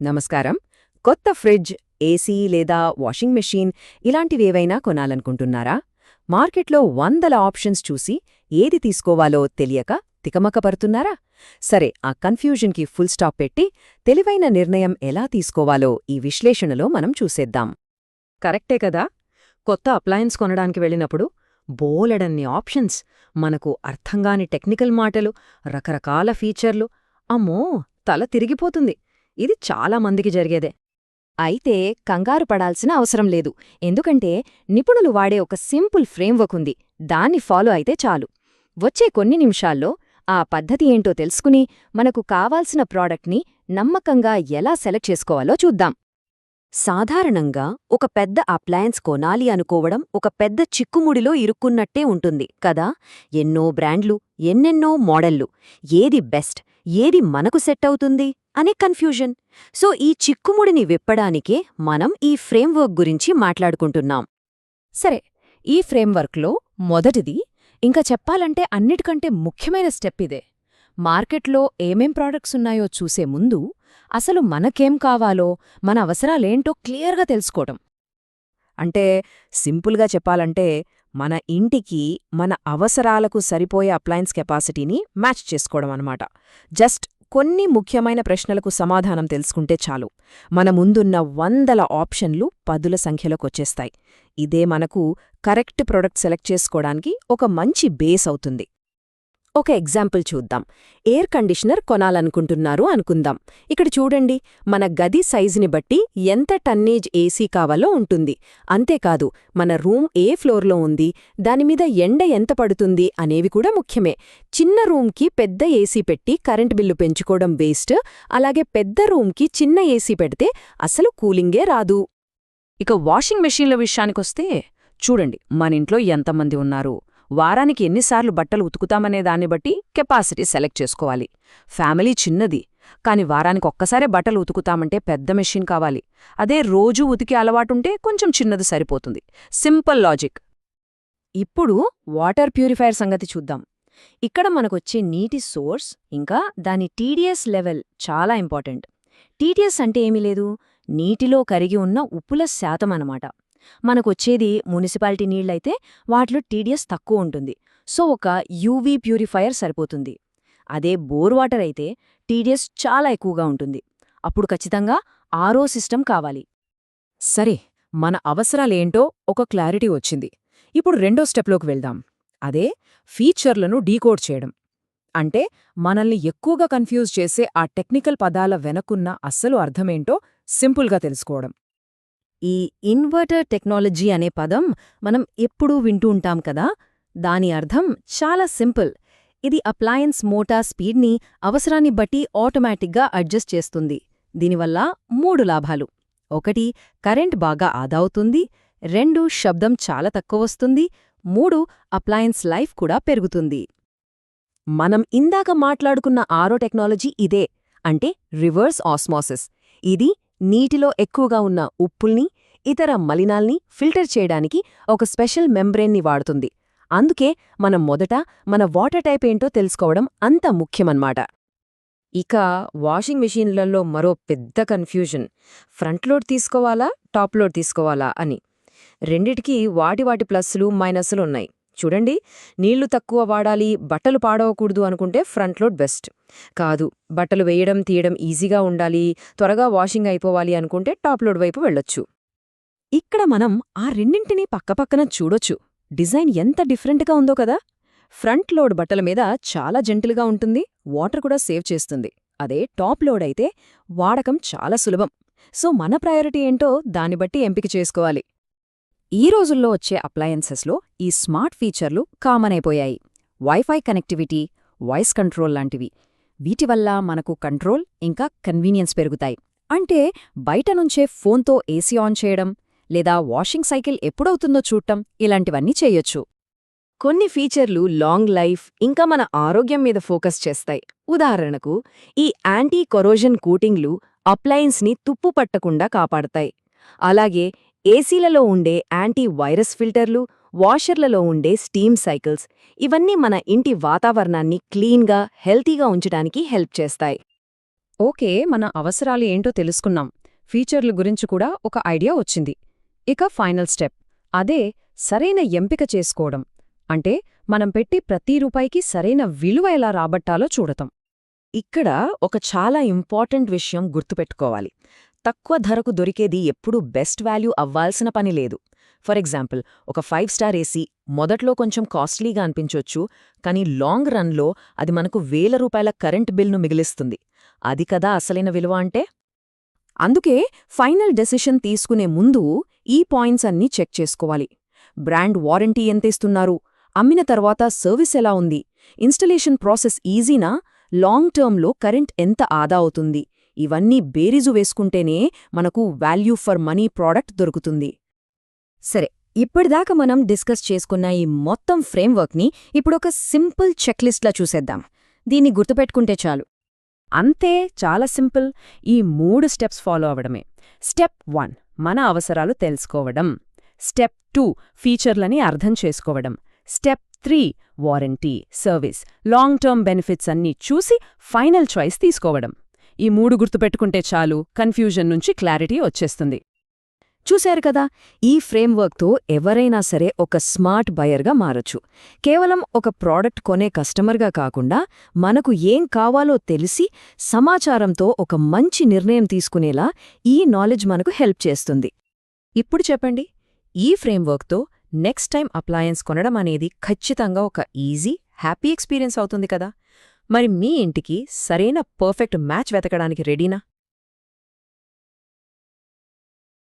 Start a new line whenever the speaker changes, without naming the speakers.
నమస్కారం. కొత్త fridge AC లేదా వాషింగ్ మెషీన్ ఇలాంటివేవైనా కొనాలనుకుంటున్నారా? మార్కెట్లో వందల ఆప్షన్స్ చూసి ఏది తీసుకోవాలో తెలియక తికమకపడుతున్నారా? సరే ఆ కన్ఫ్యూజన్కి ఫుల్ స్టాప్ పెట్టి తెలివైన నిర్ణయం ఎలా తీసుకోవాలో ఈ విశ్లేషణలో మనం చూసేద్దాం. కరెక్టే కదా! కొత్త అప్లయన్స్ కొనడానికి వెళ్ళినప్పుడు బోలెడన్ని ఆప్షన్స్ మనకు అర్థంగాని టెక్నికల్ మాటలు రకరకాల ఫీచర్లు. అమ్మో! తల తిరిగిపోతుంది. ఇది చాలా మందికి జరిగేదే.
అయితే కంగారు పడాల్సిన అవసరం లేదు. ఎందుకంటే నిపుణులు వాడే ఒక సింపుల్ ఫ్రేమ్వర్క్ ఉంది. దాన్ని ఫాలో అయితే చాలు. వచ్చే కొన్ని నిమిషాల్లో ఆ పద్ధతి ఏంటో తెలుసుకుని మనకు కావాల్సిన ప్రాడక్ట్ని నమ్మకంగా ఎలా సెలెక్ట్ చేసుకోవాలో చూద్దాం. సాధారణంగా ఒక పెద్ద అప్లయన్స్ కొనాలి అనుకోవడం ఒక పెద్ద చిక్కుముడిలో ఇరుక్కున్నట్టే ఉంటుంది కదా? ఎన్నో బ్రాండ్లు ఎన్నెన్నో మోడళ్ళు ఏది బెస్ట్ ఏది మనకు సెట్ అవుతుంది? అనే కన్ఫ్యూజన్. సో ఈ చిక్కుముడిని విప్పడానికే మనం ఈ ఫ్రేమ్వర్క్ గురించి మాట్లాడుకుంటున్నాం.
సరే ఈ ఫ్రేమ్వర్క్లో మొదటిది ఇంకా చెప్పాలంటే అన్నిటికంటే ముఖ్యమైన స్టెప్ ఇదే. మార్కెట్లో ఏమేం ప్రాడక్ట్స్ ఉన్నాయో చూసే ముందు అసలు మనకేం కావాలో మన అవసరాలేంటో క్లియర్గా తెలుసుకోవటం. అంటే సింపుల్గా చెప్పాలంటే మన ఇంటికి మన అవసరాలకు సరిపోయే అప్లయన్స్ కెపాసిటీని మ్యాచ్ చేసుకోవడం అనమాట జస్ట్ కొన్ని ముఖ్యమైన ప్రశ్నలకు సమాధానం తెలుసుకుంటే చాలు. మన ముందున్న వందల ఆప్షన్లు పదుల సంఖ్యలోకొచ్చేస్తాయి. ఇదే మనకు కరెక్ట్ ప్రొడక్ట్ సెలెక్ట్ చేసుకోవడానికి ఒక మంచి బేస్ అవుతుంది. ఒక ఎగ్జాంపుల్ చూద్దాం. ఎయిర్ కండిషనర్ కొనాలనుకుంటున్నారు అనుకుందాం. ఇక్కడ చూడండి మన గది సైజుని బట్టి ఎంత టన్నేజ్ ఏసీ కావాలో ఉంటుంది. అంతేకాదు మన రూమ్ ఏ ఫ్లోర్లో ఉంది దానిమీద ఎండ ఎంత పడుతుంది అనేవి కూడా ముఖ్యమే. చిన్న రూమ్కి పెద్ద ఏసీ పెట్టి కరెంట్ బిల్లు పెంచుకోవడం వేస్ట్ అలాగే పెద్ద రూమ్కి చిన్న ఏసీ పెడితే అసలు కూలింగే రాదు. ఇక వాషింగ్ మెషీన్ల విషయానికొస్తే చూడండి మన ఇంట్లో ఎంతమంది ఉన్నారు. వారానికి ఎన్నిసార్లు బట్టలు ఉతుకుతామనే దాన్ని బట్టి కెపాసిటీ సెలెక్ట్ చేసుకోవాలి. ఫ్యామిలీ చిన్నది కాని వారానికి ఒక్కసారే బట్టలు ఉతుకుతామంటే పెద్ద మెషిన్ కావాలి. అదే రోజూ ఉతికే అలవాటుంటే కొంచెం చిన్నది సరిపోతుంది. Simple logic. ఇప్పుడు వాటర్ ప్యూరిఫైయర్ సంగతి చూద్దాం. ఇక్కడ మనకొచ్చే నీటి సోర్స్ ఇంకా దాని టీడీఎస్ లెవెల్ చాలా ఇంపార్టెంట్. టీడీఎస్ అంటే ఏమీ లేదు. నీటిలో కరిగి ఉన్న ఉప్పుల శాతం అన్నమాట. మనకొచ్చేది మున్సిపాలిటీ నీళ్ళైతే వాటిలో టీడీఎస్ తక్కువ ఉంటుంది. సో ఒక యూవీ ప్యూరిఫైయర్ సరిపోతుంది. అదే బోర్ వాటర్ అయితే టీడీఎస్ చాలా ఎక్కువగా ఉంటుంది. అప్పుడు ఖచ్చితంగా ఆరో సిస్టమ్ కావాలి. సరే మన అవసరాలేంటో ఒక క్లారిటీ వచ్చింది. ఇప్పుడు రెండో స్టెప్లోకి వెళ్దాం. అదే ఫీచర్లను డీకోడ్ చేయడం. అంటే మనల్ని ఎక్కువగా కన్ఫ్యూజ్ చేసే ఆ టెక్నికల్ పదాల వెనకున్న అస్సలు అర్థమేంటో సింపుల్గా తెలుసుకోవడం. ఈ ఇన్వర్టర్ టెక్నాలజీ అనే పదం మనం ఎప్పుడూ వింటూ ఉంటాం కదా? దాని అర్థం చాలా సింపుల్. ఇది అప్లయన్స్ మోటార్ స్పీడ్ని అవసరాన్ని బట్టి ఆటోమేటిక్గా అడ్జస్ట్ చేస్తుంది. దీనివల్ల మూడు లాభాలు. ఒకటి కరెంట్ బాగా ఆదా అవుతుంది. రెండు శబ్దం చాలా తక్కువ వస్తుంది. మూడు అప్లయన్స్ లైఫ్ కూడా పెరుగుతుంది. మనం ఇందాక మాట్లాడుకున్న ఆరో టెక్నాలజీ ఇదే అంటే రివర్స్ ఆస్మాసిస్. ఇది నీటిలో ఎక్కువగా ఉన్న ఉప్పుల్ని ఇతర మలినాల్ని ఫిల్టర్ చేయడానికి ఒక స్పెషల్ మెంబ్రెయిన్ని వాడుతుంది. అందుకే మనం మొదట మన వాటర్ టైప్ ఏంటో తెలుసుకోవడం అంత ముఖ్యమన్నమాట. ఇక వాషింగ్ మెషీన్లలో మరో పెద్ద కన్ఫ్యూజన్. ఫ్రంట్ లోడ్ తీసుకోవాలా టాప్ లోడ్ తీసుకోవాలా అని. రెండిటికీ వాటి వాటి ప్లస్లు మైనస్లు ఉన్నాయి. చూడండి నీళ్ళు తక్కువ వాడాలి బట్టలు పాడవకూడదు అనుకుంటే ఫ్రంట్ లోడ్ బెస్ట్. కాదు బట్టలు వేయడం తీయడం ఈజీగా ఉండాలి త్వరగా వాషింగ్ అయిపోవాలి అనుకుంటే టాప్ లోడ్ వైపు వెళ్ళొచ్చు. ఇక్కడ మనం ఆ రెండింటినీ పక్కపక్కన చూడొచ్చు. డిజైన్ ఎంత డిఫరెంట్గా ఉందో కదా! ఫ్రంట్ లోడ్ బట్టల మీద చాలా జెంటిల్గా ఉంటుంది వాటర్ కూడా సేవ్ చేస్తుంది. అదే టాప్ లోడ్ అయితే వాడకం చాలా సులభం. సో మన ప్రయారిటీ ఏంటో దాన్ని బట్టి ఎంపిక చేసుకోవాలి. ఈ రోజుల్లో వచ్చే అప్లయన్సెస్లో ఈ స్మార్ట్ ఫీచర్లు కామన్ అయిపోయాయి. వైఫై కనెక్టివిటీ వాయిస్ కంట్రోల్ లాంటివి. వీటి వల్ల మనకు కంట్రోల్ ఇంకా కన్వీనియన్స్ పెరుగుతాయి. అంటే బయట నుంచే ఫోన్తో ఏసీ ఆన్ చేయడం లేదా వాషింగ్ సైకిల్ ఎప్పుడవుతుందో చూడటం ఇలాంటివన్నీ చేయొచ్చు. కొన్ని ఫీచర్లు లాంగ్ లైఫ్ ఇంకా మన ఆరోగ్యం మీద ఫోకస్ చేస్తాయి. ఉదాహరణకు ఈ యాంటీ కొరోజన్ కూటింగ్లు అప్లయన్స్ని తుప్పు పట్టకుండా కాపాడతాయి. అలాగే ఏసీలలో ఉండే యాంటీ వైరస్ ఫిల్టర్లు వాషర్లలో ఉండే స్టీమ్ సైకిల్స్ ఇవన్నీ మన ఇంటి వాతావరణాన్ని క్లీన్గా హెల్తీగా ఉంచడానికి హెల్ప్ చేస్తాయి.
ఓకే మన అవసరాలు ఏంటో తెలుసుకున్నాం. ఫీచర్ల గురించి కూడా ఒక ఐడియా వచ్చింది. ఇక ఫైనల్ స్టెప్. అదే సరైన ఎంపిక చేసుకోవడం. అంటే మనం పెట్టి ప్రతి రూపాయికి సరైన విలువ ఎలా రాబట్టాలో చూడటం.
ఇక్కడ ఒక చాలా ఇంపార్టెంట్ విషయం గుర్తుపెట్టుకోవాలి. తక్కువ ధరకు దొరికేది ఎప్పుడూ బెస్ట్ వాల్యూ అవ్వాల్సిన పని లేదు. ఫర్ ఎగ్జాంపుల్ ఒక ఫైవ్ స్టార్ ఏసీ మొదట్లో కొంచెం కాస్ట్లీగా అనిపించొచ్చు కానీ లాంగ్ రన్లో అది మనకు వేల రూపాయల కరెంట్ బిల్ను మిగిలిస్తుంది. అది కదా అసలైన విలువ అంటే?
అందుకే ఫైనల్ డెసిషన్ తీసుకునే ముందు ఈ పాయింట్స్ అన్నీ చెక్ చేసుకోవాలి. బ్రాండ్ వారంటీ ఎంతేస్తున్నారు? అమ్మిన తర్వాత సర్వీస్ ఎలా ఉంది? ఇన్స్టలేషన్ ప్రాసెస్ ఈజీనా? లాంగ్ టర్మ్లో కరెంట్ ఎంత ఆదా అవుతుంది? ఇవన్నీ బేరీజు వేసుకుంటేనే మనకు వాల్యూ ఫర్ మనీ ప్రోడక్ట్ దొరుకుతుంది. సరే ఇప్పటిదాకా మనం డిస్కస్ చేసుకున్న ఈ మొత్తం ఫ్రేమ్వర్క్ని ఇప్పుడొక సింపుల్ చెక్లిస్ట్లా చూసేద్దాం. దీన్ని గుర్తుపెట్టుకుంటే చాలు. అంతే చాలా సింపుల్. ఈ మూడు స్టెప్స్ ఫాలో అవడమే స్టెప్ వన్ మన అవసరాలు తెలుసుకోవడం. స్టెప్ టూ ఫీచర్లని అర్థం చేసుకోవడం. Step three warranty service long term benefits అన్నీ చూసి ఫైనల్ చాయిస్ తీసుకోవడం. ఈ మూడు గుర్తుపెట్టుకుంటే చాలు కన్ఫ్యూజన్ నుంచి క్లారిటీ వచ్చేస్తుంది. చూశారు కదా ఈ ఫ్రేమ్వర్క్తో ఎవరైనా సరే ఒక స్మార్ట్ బయర్గా మారొచ్చు. కేవలం ఒక ప్రోడక్ట్ కొనే కస్టమర్గా కాకుండా మనకు ఏం కావాలో తెలిసి సమాచారంతో ఒక మంచి నిర్ణయం తీసుకునేలా ఈ నాలెడ్జ్ మనకు హెల్ప్ చేస్తుంది. ఇప్పుడు చెప్పండి ఈ ఫ్రేమ్వర్క్తో నెక్స్ట్ టైం అప్లయన్స్ కొనడం అనేది ఖచ్చితంగా ఒక ఈజీ హ్యాపీ ఎక్స్పీరియన్స్ అవుతుంది కదా. మరి మీ ఇంటికి సరైన పర్ఫెక్ట్ మ్యాచ్ వెతకడానికి రెడీనా?